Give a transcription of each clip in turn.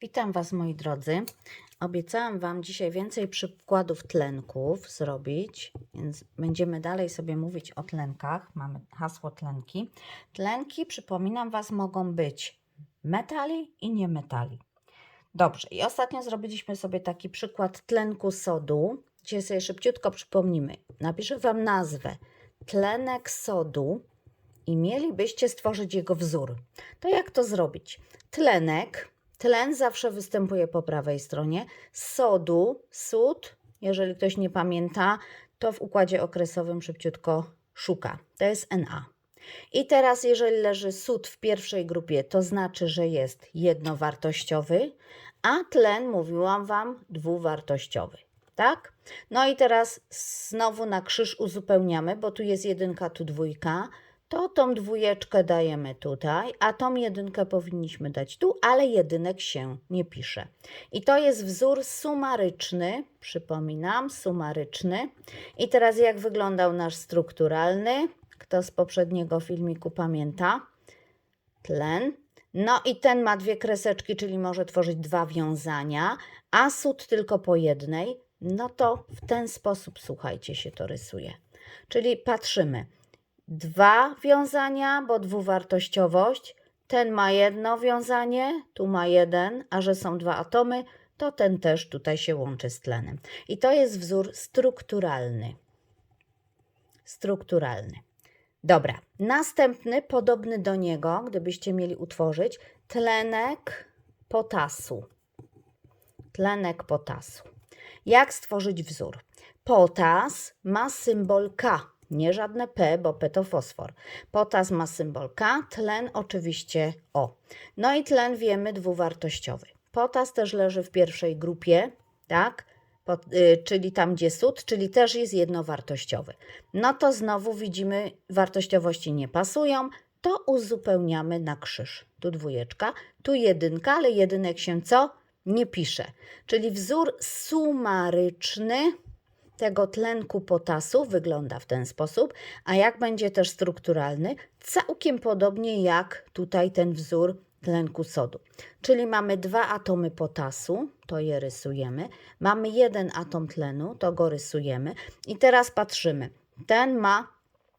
Witam Was, moi drodzy. Obiecałam Wam dzisiaj więcej przykładów tlenków zrobić, więc będziemy dalej sobie mówić o tlenkach. Mamy hasło tlenki. Tlenki, przypominam Was, mogą być metali i niemetali. Dobrze, i ostatnio zrobiliśmy sobie taki przykład tlenku sodu. Dzisiaj sobie szybciutko przypomnimy. Napiszę Wam nazwę. Tlenek sodu i mielibyście stworzyć jego wzór. To jak to zrobić? Tlenek, tlen zawsze występuje po prawej stronie. Sodu, sód, jeżeli ktoś nie pamięta, to w układzie okresowym szybciutko szuka. To jest Na. I teraz, jeżeli leży sód w pierwszej grupie, to znaczy, że jest jednowartościowy, a tlen, mówiłam Wam, dwuwartościowy. Tak? No i teraz znowu na krzyż uzupełniamy, bo tu jest jedynka, tu dwójka. To tą dwójeczkę dajemy tutaj, a tą jedynkę powinniśmy dać tu, ale jedynek się nie pisze. I to jest wzór sumaryczny, przypominam, sumaryczny. I teraz jak wyglądał nasz strukturalny? Kto z poprzedniego filmiku pamięta? Tlen. No i ten ma dwie kreseczki, czyli może tworzyć dwa wiązania, a sód tylko po jednej. No to w ten sposób, słuchajcie, się to rysuje. Czyli patrzymy. Dwa wiązania, bo dwuwartościowość. Ten ma jedno wiązanie, tu ma jeden, a że są dwa atomy, to ten też tutaj się łączy z tlenem. I to jest wzór strukturalny. Strukturalny. Dobra, następny, podobny do niego, gdybyście mieli utworzyć, tlenek potasu. Tlenek potasu. Jak stworzyć wzór? Potas ma symbol K, nie żadne P, bo P to fosfor. Potas ma symbol K, tlen oczywiście O. No i tlen wiemy dwuwartościowy. Potas też leży w pierwszej grupie, tak? Po, y, czyli tam, gdzie sód, czyli też jest jednowartościowy. No to znowu widzimy, wartościowości nie pasują, to uzupełniamy na krzyż. Tu dwójeczka, tu jedynka, ale jedynek się co? Nie pisze. Czyli wzór sumaryczny tego tlenku potasu wygląda w ten sposób, a jak będzie też strukturalny, całkiem podobnie jak tutaj ten wzór tlenku sodu. Czyli mamy dwa atomy potasu, to je rysujemy, mamy jeden atom tlenu, to go rysujemy i teraz patrzymy. Ten ma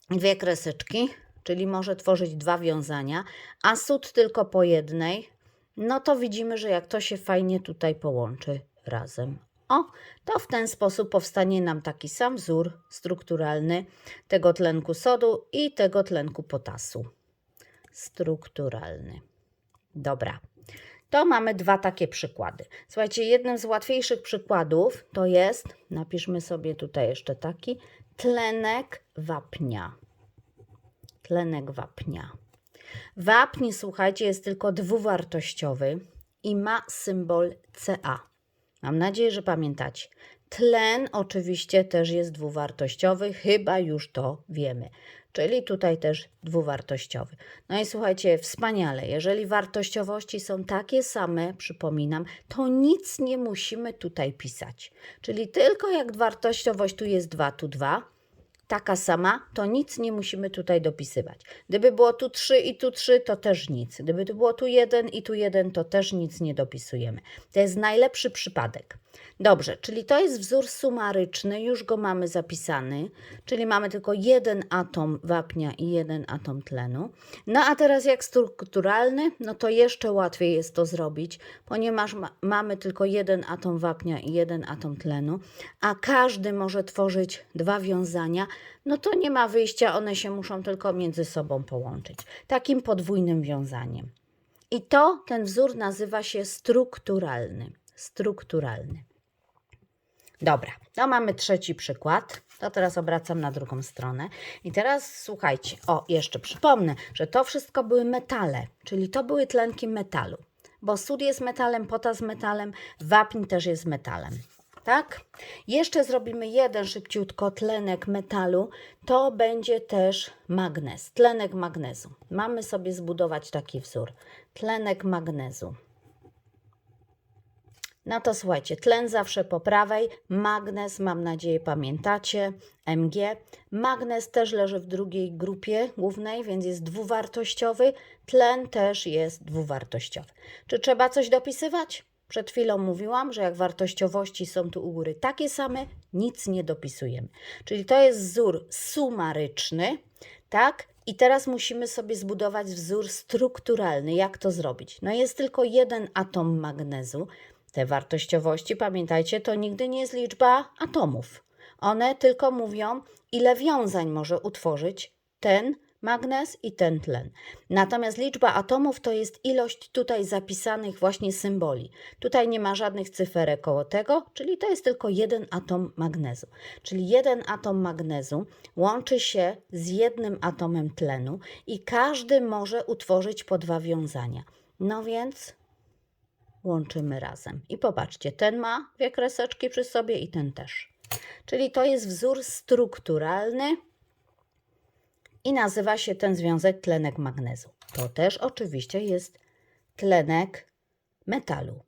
dwie kreseczki, czyli może tworzyć dwa wiązania, a sód tylko po jednej, no to widzimy, że jak to się fajnie tutaj połączy razem. O, to w ten sposób powstanie nam taki sam wzór strukturalny tego tlenku sodu i tego tlenku potasu. Strukturalny. Dobra. To mamy dwa takie przykłady. Słuchajcie, jednym z łatwiejszych przykładów to jest, napiszmy sobie tutaj jeszcze taki, tlenek wapnia. Tlenek wapnia. Wapń, słuchajcie, jest tylko dwuwartościowy i ma symbol Ca. Mam nadzieję, że pamiętacie. Tlen oczywiście też jest dwuwartościowy, chyba już to wiemy. Czyli tutaj też dwuwartościowy. No i słuchajcie, wspaniale. Jeżeli wartościowości są takie same, przypominam, to nic nie musimy tutaj pisać. Czyli tylko jak wartościowość tu jest 2, tu 2, taka sama, to nic nie musimy tutaj dopisywać. Gdyby było tu 3 i tu 3, to też nic. Gdyby tu było tu 1 i tu 1, to też nic nie dopisujemy. To jest najlepszy przypadek. Dobrze, czyli to jest wzór sumaryczny, już go mamy zapisany, czyli mamy tylko jeden atom wapnia i jeden atom tlenu. No a teraz jak strukturalny, no to jeszcze łatwiej jest to zrobić, ponieważ ma, mamy tylko jeden atom wapnia i jeden atom tlenu, a każdy może tworzyć dwa wiązania, no to nie ma wyjścia, one się muszą tylko między sobą połączyć. Takim podwójnym wiązaniem. I to, ten wzór nazywa się strukturalny. Strukturalny. Dobra, to mamy trzeci przykład. To teraz obracam na drugą stronę. I teraz słuchajcie, o, jeszcze przypomnę, że to wszystko były metale, czyli to były tlenki metalu. Bo sód jest metalem, potas metalem, wapń też jest metalem. Tak? Jeszcze zrobimy jeden szybciutko tlenek metalu. To będzie też magnez, tlenek magnezu. Mamy sobie zbudować taki wzór. Tlenek magnezu. No to słuchajcie, tlen zawsze po prawej, magnez, mam nadzieję pamiętacie, Mg. Magnez też leży w drugiej grupie głównej, więc jest dwuwartościowy. Tlen też jest dwuwartościowy. Czy trzeba coś dopisywać? Przed chwilą mówiłam, że jak wartościowości są tu u góry takie same, nic nie dopisujemy. Czyli to jest wzór sumaryczny, tak? I teraz musimy sobie zbudować wzór strukturalny. Jak to zrobić? No jest tylko jeden atom magnezu. Te wartościowości, pamiętajcie, to nigdy nie jest liczba atomów. One tylko mówią, ile wiązań może utworzyć ten magnez i ten tlen. Natomiast liczba atomów to jest ilość tutaj zapisanych właśnie symboli. Tutaj nie ma żadnych cyferek koło tego, czyli to jest tylko jeden atom magnezu. Czyli jeden atom magnezu łączy się z jednym atomem tlenu i każdy może utworzyć po dwa wiązania. No więc łączymy razem. I popatrzcie, ten ma dwie kreseczki przy sobie i ten też. Czyli to jest wzór strukturalny i nazywa się ten związek tlenek magnezu. To też oczywiście jest tlenek metalu.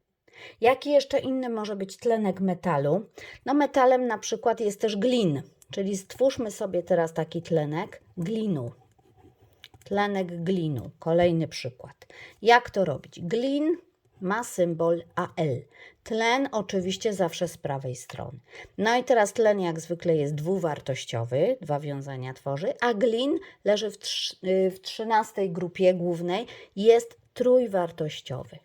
Jaki jeszcze inny może być tlenek metalu? No metalem na przykład jest też glin, czyli stwórzmy sobie teraz taki tlenek glinu. Tlenek glinu, kolejny przykład. Jak to robić? Glin ma symbol Al. Tlen oczywiście zawsze z prawej strony. No i teraz tlen jak zwykle jest dwuwartościowy, dwa wiązania tworzy, a glin leży w, trz- w trzynastej grupie głównej, jest trójwartościowy.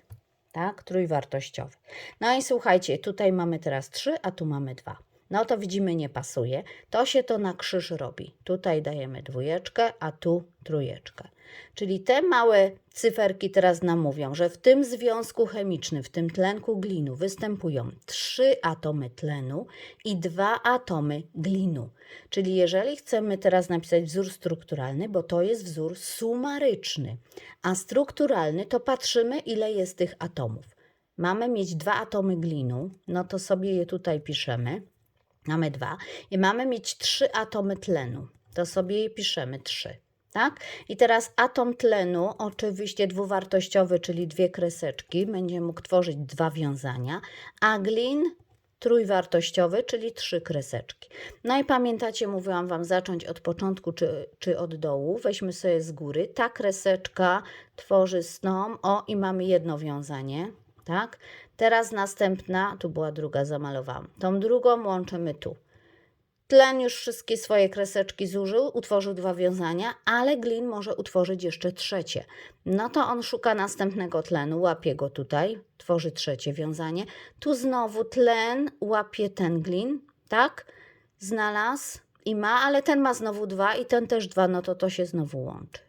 Tak, trójwartościowy. No i słuchajcie, tutaj mamy teraz trzy, a tu mamy dwa. No to widzimy, nie pasuje. To się to na krzyż robi. Tutaj dajemy dwójeczkę, a tu trójeczkę. Czyli te małe cyferki teraz nam mówią, że w tym związku chemicznym, w tym tlenku glinu występują trzy atomy tlenu i dwa atomy glinu. Czyli jeżeli chcemy teraz napisać wzór strukturalny, bo to jest wzór sumaryczny, a strukturalny to patrzymy, ile jest tych atomów. Mamy mieć dwa atomy glinu, no to sobie je tutaj piszemy. Mamy dwa. I mamy mieć trzy atomy tlenu. To sobie je piszemy trzy. Tak? I teraz atom tlenu, oczywiście dwuwartościowy, czyli dwie kreseczki, będzie mógł tworzyć dwa wiązania, a glin trójwartościowy, czyli trzy kreseczki. No i pamiętacie, mówiłam Wam zacząć od początku czy, czy od dołu. Weźmy sobie z góry. Ta kreseczka tworzy snom. O, i mamy jedno wiązanie. Tak? Teraz następna, tu była druga, zamalowałam. Tą drugą łączymy tu. Tlen już wszystkie swoje kreseczki zużył, utworzył dwa wiązania, ale glin może utworzyć jeszcze trzecie. No to on szuka następnego tlenu, łapie go tutaj, tworzy trzecie wiązanie. Tu znowu tlen łapie ten glin, tak? Znalazł i ma, ale ten ma znowu dwa i ten też dwa, no to to się znowu łączy.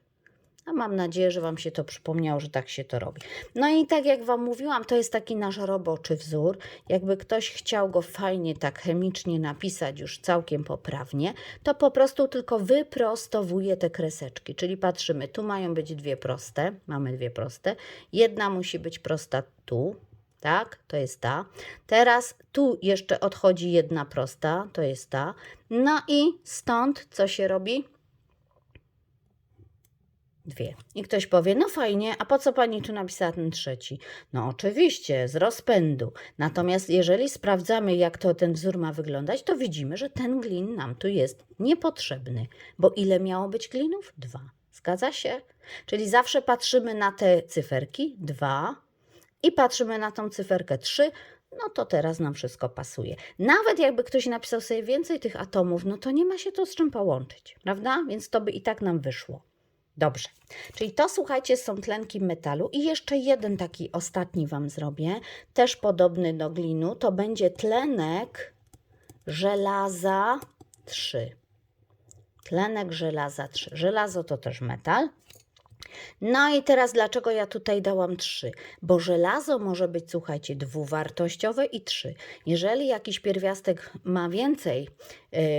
Mam nadzieję, że Wam się to przypomniało, że tak się to robi. No i tak jak Wam mówiłam, to jest taki nasz roboczy wzór. Jakby ktoś chciał go fajnie tak chemicznie napisać już całkiem poprawnie, to po prostu tylko wyprostowuje te kreseczki. Czyli patrzymy, tu mają być dwie proste, mamy dwie proste. Jedna musi być prosta tu, tak? To jest ta. Teraz tu jeszcze odchodzi jedna prosta, to jest ta. No i stąd co się robi? Dwie. I ktoś powie, no fajnie, a po co pani tu napisała ten trzeci? No oczywiście, z rozpędu. Natomiast jeżeli sprawdzamy, jak to ten wzór ma wyglądać, to widzimy, że ten glin nam tu jest niepotrzebny. Bo ile miało być glinów? Dwa. Zgadza się? Czyli zawsze patrzymy na te cyferki, dwa, i patrzymy na tą cyferkę 3, no to teraz nam wszystko pasuje. Nawet jakby ktoś napisał sobie więcej tych atomów, no to nie ma się to z czym połączyć, prawda? Więc to by i tak nam wyszło. Dobrze, czyli to słuchajcie są tlenki metalu i jeszcze jeden taki ostatni Wam zrobię, też podobny do glinu, to będzie tlenek żelaza 3. Tlenek żelaza 3. Żelazo to też metal. No i teraz dlaczego ja tutaj dałam 3? Bo żelazo może być, słuchajcie, dwuwartościowe i 3. Jeżeli jakiś pierwiastek ma więcej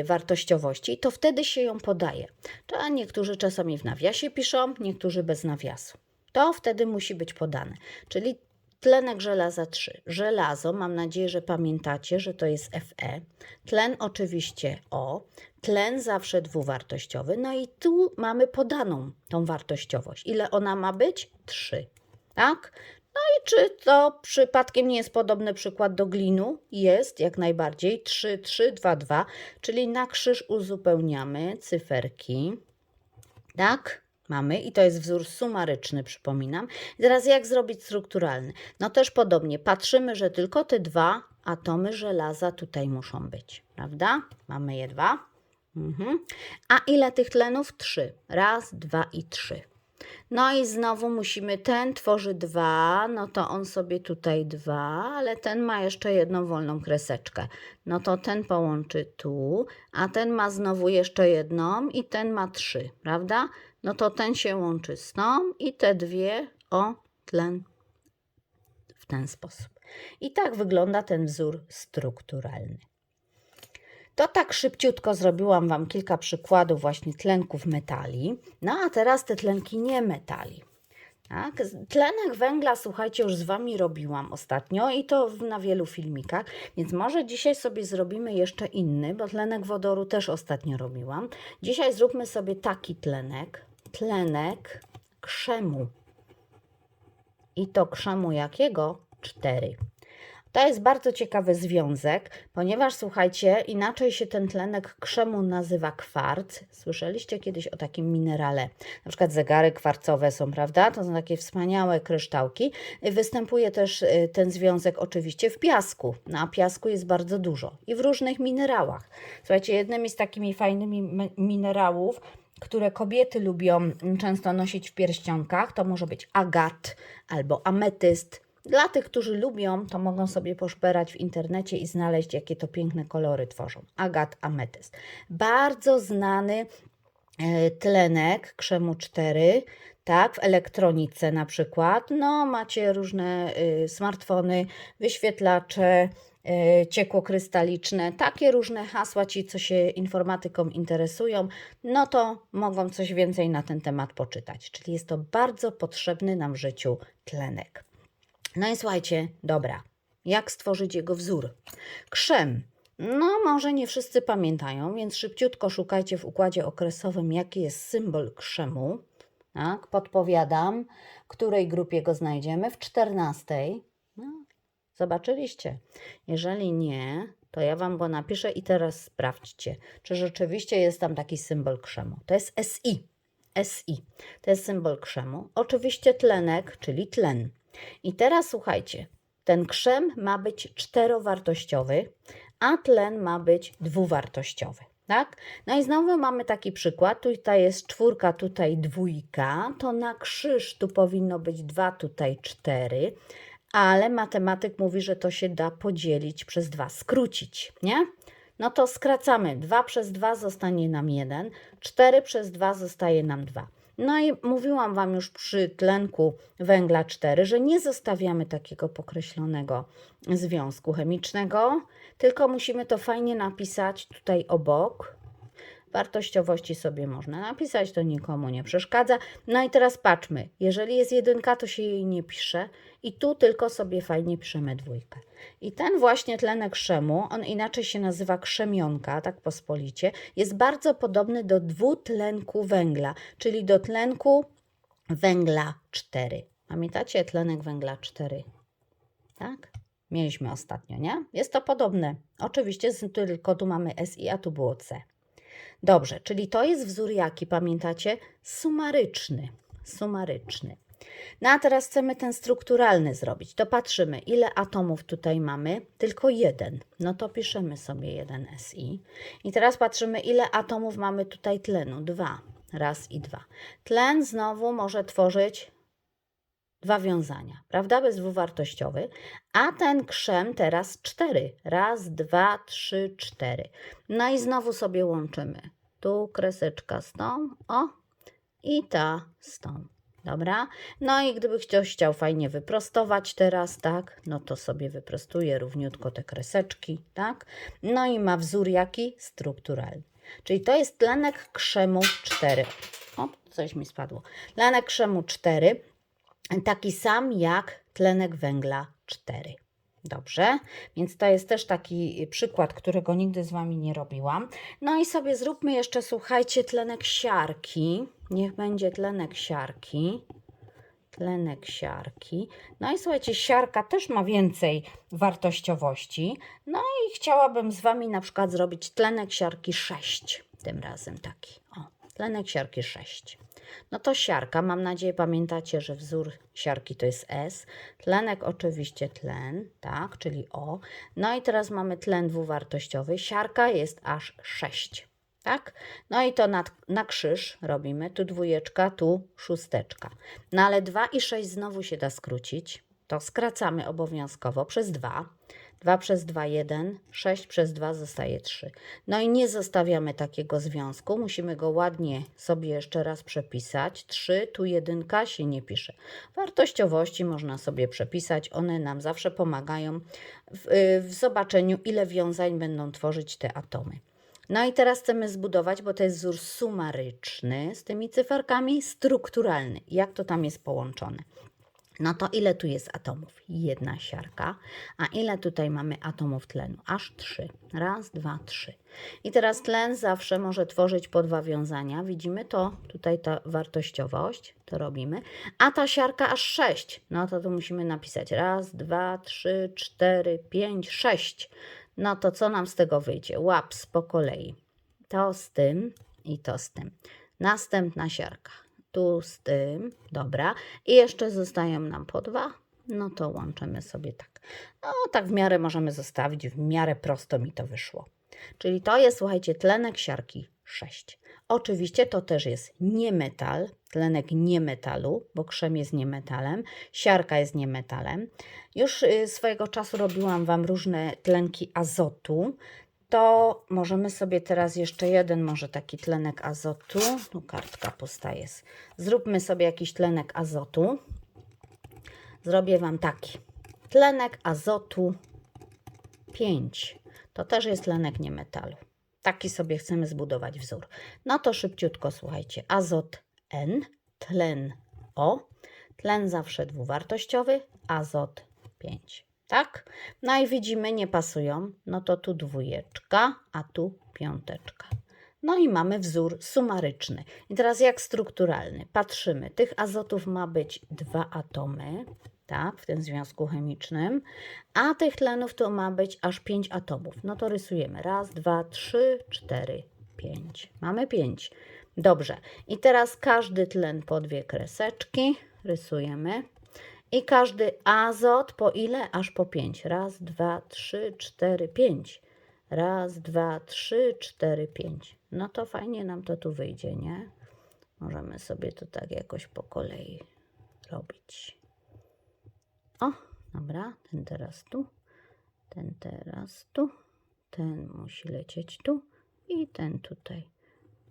y, wartościowości, to wtedy się ją podaje. To niektórzy czasami w nawiasie piszą, niektórzy bez nawiasu. To wtedy musi być podane. Czyli tlenek żelaza 3. Żelazo, mam nadzieję, że pamiętacie, że to jest Fe. Tlen oczywiście O. Tlen zawsze dwuwartościowy. No i tu mamy podaną tą wartościowość. Ile ona ma być? 3. Tak? I czy to przypadkiem nie jest podobny przykład do glinu? Jest, jak najbardziej. 3, 3, 2, 2, czyli na krzyż uzupełniamy cyferki. Tak? Mamy i to jest wzór sumaryczny, przypominam. Teraz jak zrobić strukturalny? No też podobnie, patrzymy, że tylko te dwa atomy żelaza tutaj muszą być, prawda? Mamy je dwa. Mhm. A ile tych tlenów? Trzy. Raz, dwa i trzy. No i znowu musimy, ten tworzy dwa, no to on sobie tutaj dwa, ale ten ma jeszcze jedną wolną kreseczkę. No to ten połączy tu, a ten ma znowu jeszcze jedną i ten ma trzy, prawda? No to ten się łączy z tą i te dwie o tlen w ten sposób. I tak wygląda ten wzór strukturalny. To tak szybciutko zrobiłam Wam kilka przykładów właśnie tlenków metali. No a teraz te tlenki niemetali. Tak? Tlenek węgla, słuchajcie, już z Wami robiłam ostatnio i to na wielu filmikach, więc może dzisiaj sobie zrobimy jeszcze inny, bo tlenek wodoru też ostatnio robiłam. Dzisiaj zróbmy sobie taki tlenek, tlenek krzemu. I to krzemu jakiego? Cztery. To jest bardzo ciekawy związek, ponieważ słuchajcie, inaczej się ten tlenek krzemu nazywa kwarc. Słyszeliście kiedyś o takim minerale? Na przykład zegary kwarcowe są, prawda? To są takie wspaniałe kryształki. Występuje też y, ten związek oczywiście w piasku. No, a piasku jest bardzo dużo i w różnych minerałach. Słuchajcie, jednymi z takimi fajnymi mi- minerałów, które kobiety lubią często nosić w pierścionkach, to może być agat albo ametyst. Dla tych, którzy lubią, to mogą sobie poszperać w internecie i znaleźć, jakie to piękne kolory tworzą. Agat, ametyst. Bardzo znany e, tlenek krzemu 4, tak, w elektronice na przykład. No, macie różne y, smartfony, wyświetlacze, y, ciekłokrystaliczne, takie różne hasła, ci, co się informatyką interesują, no to mogą coś więcej na ten temat poczytać. Czyli jest to bardzo potrzebny nam w życiu tlenek. No i słuchajcie, dobra, jak stworzyć jego wzór? Krzem. No, może nie wszyscy pamiętają, więc szybciutko szukajcie w układzie okresowym, jaki jest symbol krzemu. Tak, podpowiadam, której grupie go znajdziemy. W 14. No, zobaczyliście. Jeżeli nie, to ja Wam go napiszę i teraz sprawdźcie, czy rzeczywiście jest tam taki symbol krzemu. To jest SI. SI. To jest symbol krzemu. Oczywiście tlenek, czyli tlen. I teraz słuchajcie, ten krzem ma być czterowartościowy, a tlen ma być dwuwartościowy. Tak? No i znowu mamy taki przykład. Tutaj jest czwórka, tutaj dwójka. To na krzyż tu powinno być dwa, tutaj cztery. Ale matematyk mówi, że to się da podzielić przez dwa, skrócić, nie? No to skracamy. 2 przez 2 zostanie nam 1, 4 przez 2 zostaje nam 2. No i mówiłam Wam już przy tlenku węgla 4, że nie zostawiamy takiego pokreślonego związku chemicznego, tylko musimy to fajnie napisać tutaj obok. Wartościowości sobie można napisać, to nikomu nie przeszkadza. No i teraz patrzmy, jeżeli jest jedynka, to się jej nie pisze i tu tylko sobie fajnie piszemy dwójkę. I ten właśnie tlenek krzemu, on inaczej się nazywa krzemionka, tak pospolicie, jest bardzo podobny do dwutlenku węgla, czyli do tlenku węgla 4. Pamiętacie tlenek węgla 4? Tak? Mieliśmy ostatnio, nie? Jest to podobne. Oczywiście, tylko tu mamy SI, a tu było C. Dobrze, czyli to jest wzór jaki, pamiętacie? Sumaryczny. Sumaryczny. No a teraz chcemy ten strukturalny zrobić. To patrzymy, ile atomów tutaj mamy? Tylko jeden. No to piszemy sobie jeden SI. I teraz patrzymy, ile atomów mamy tutaj tlenu? Dwa. Raz i dwa. Tlen znowu może tworzyć dwa wiązania, prawda? Bez dwuwartościowy. A ten krzem teraz cztery. Raz, dwa, trzy, cztery. No i znowu sobie łączymy. Tu kreseczka z tą, o, i ta z tą. Dobra? No i gdyby ktoś chciał fajnie wyprostować teraz, tak, no to sobie wyprostuje równiutko te kreseczki, tak? No i ma wzór jaki? Strukturalny. Czyli to jest tlenek krzemu 4. O, coś mi spadło. Tlenek krzemu 4, taki sam jak tlenek węgla 4. Dobrze, więc to jest też taki przykład, którego nigdy z Wami nie robiłam. No i sobie zróbmy jeszcze, słuchajcie, tlenek siarki. Niech będzie tlenek siarki. tlenek siarki. No i słuchajcie, siarka też ma więcej wartościowości. No i chciałabym z Wami na przykład zrobić tlenek siarki 6. Tym razem taki. O, tlenek siarki 6. No to siarka, mam nadzieję pamiętacie, że wzór siarki to jest S. Tlenek oczywiście tlen, tak, czyli O. No i teraz mamy tlen dwuwartościowy. Siarka jest aż 6. Tak? No i to na, na krzyż robimy. Tu dwójeczka, tu szósteczka. No ale 2 i 6 znowu się da skrócić. To skracamy obowiązkowo przez 2. 2 przez 2, 1, 6 przez 2 zostaje 3. No i nie zostawiamy takiego związku, musimy go ładnie sobie jeszcze raz przepisać. 3, tu jedynka się nie pisze. Wartościowości można sobie przepisać, one nam zawsze pomagają w, y, w zobaczeniu, ile wiązań będą tworzyć te atomy. No i teraz chcemy zbudować, bo to jest wzór sumaryczny z tymi cyferkami, strukturalny. Jak to tam jest połączone? No to ile tu jest atomów? Jedna siarka. A ile tutaj mamy atomów tlenu? Aż trzy. Raz, dwa, trzy. I teraz tlen zawsze może tworzyć po dwa wiązania. Widzimy to, tutaj ta wartościowość, to robimy. A ta siarka aż sześć. No to tu musimy napisać raz, dwa, trzy, cztery, pięć, sześć. No to co nam z tego wyjdzie? Łaps po kolei. To z tym i to z tym. Następna siarka. Tu z tym, dobra. I jeszcze zostają nam po dwa. No to łączymy sobie tak. No tak w miarę możemy zostawić, w miarę prosto mi to wyszło. Czyli to jest, słuchajcie, tlenek siarki 6. Oczywiście to też jest niemetal, tlenek niemetalu, bo krzem jest niemetalem, siarka jest niemetalem. Już y, swojego czasu robiłam Wam różne tlenki azotu. To możemy sobie teraz jeszcze jeden, może taki tlenek azotu. Tu kartka pusta jest. Zróbmy sobie jakiś tlenek azotu. Zrobię Wam taki. Tlenek azotu 5. To też jest tlenek niemetalu. Taki sobie chcemy zbudować wzór. No to szybciutko słuchajcie. Azot N, tlen O, tlen zawsze dwuwartościowy, azot 5. Tak? No i widzimy, nie pasują. No to tu dwójeczka, a tu piąteczka. No i mamy wzór sumaryczny. I teraz jak strukturalny? Patrzymy. Tych azotów ma być dwa atomy, tak, w tym związku chemicznym, a tych tlenów to ma być aż 5 atomów. No to rysujemy. Raz, dwa, trzy, cztery, pięć. Mamy pięć. Dobrze. I teraz każdy tlen po dwie kreseczki rysujemy. I każdy azot po ile? Aż po pięć. Raz, dwa, trzy, cztery, pięć. Raz, dwa, trzy, cztery, pięć. No to fajnie nam to tu wyjdzie, nie? Możemy sobie to tak jakoś po kolei robić. O, dobra, ten teraz tu, ten teraz tu, ten musi lecieć tu i ten tutaj.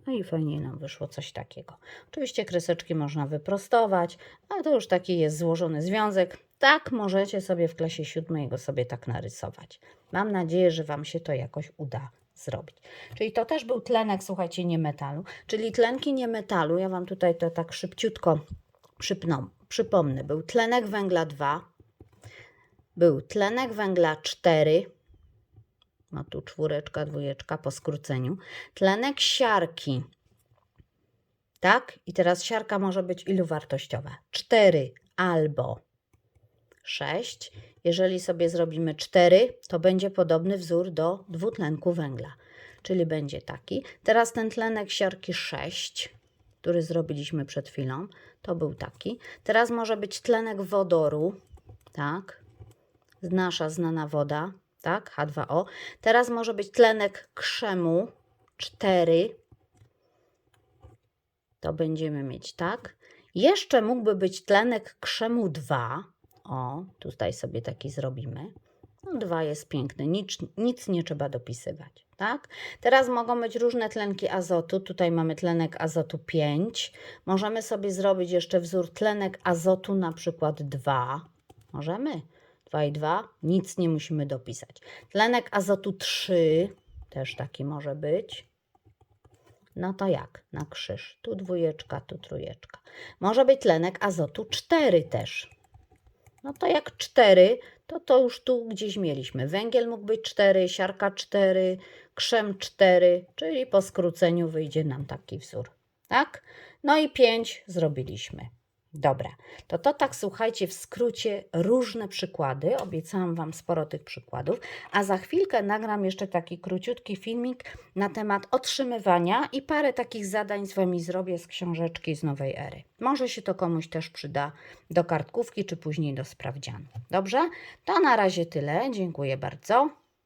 No i fajnie nam wyszło coś takiego. Oczywiście kreseczki można wyprostować, ale to już taki jest złożony związek. Tak możecie sobie w klasie siódmej go sobie tak narysować. Mam nadzieję, że Wam się to jakoś uda zrobić. Czyli to też był tlenek, słuchajcie, nie metalu. Czyli tlenki nie metalu, ja Wam tutaj to tak szybciutko przypną, przypomnę. Był tlenek węgla 2, był tlenek węgla 4, no tu czwóreczka, dwójeczka po skróceniu, tlenek siarki, tak? I teraz siarka może być ilu wartościowa? 4 albo 6. Jeżeli sobie zrobimy 4, to będzie podobny wzór do dwutlenku węgla, czyli będzie taki. Teraz ten tlenek siarki 6, który zrobiliśmy przed chwilą, to był taki. Teraz może być tlenek wodoru, tak? Nasza znana woda, tak? H2O. Teraz może być tlenek krzemu 4. To będziemy mieć tak. Jeszcze mógłby być tlenek krzemu 2. O, tutaj sobie taki zrobimy. No, 2 jest piękny, nic, nic nie trzeba dopisywać, tak? Teraz mogą być różne tlenki azotu. Tutaj mamy tlenek azotu 5. Możemy sobie zrobić jeszcze wzór tlenek azotu na przykład 2. Możemy? 2 i 2, nic nie musimy dopisać. Tlenek azotu 3, też taki może być. No to jak? Na krzyż. Tu dwójeczka, tu trójeczka. Może być tlenek azotu 4 też. No to jak 4, to to już tu gdzieś mieliśmy. Węgiel mógł być 4, siarka 4, krzem 4, czyli po skróceniu wyjdzie nam taki wzór. Tak? No i 5 zrobiliśmy. Dobra, to to tak słuchajcie, w skrócie różne przykłady. Obiecałam Wam sporo tych przykładów, a za chwilkę nagram jeszcze taki króciutki filmik na temat otrzymywania i parę takich zadań z Wami zrobię z książeczki z nowej ery. Może się to komuś też przyda do kartkówki, czy później do sprawdzianu. Dobrze? To na razie tyle. Dziękuję bardzo.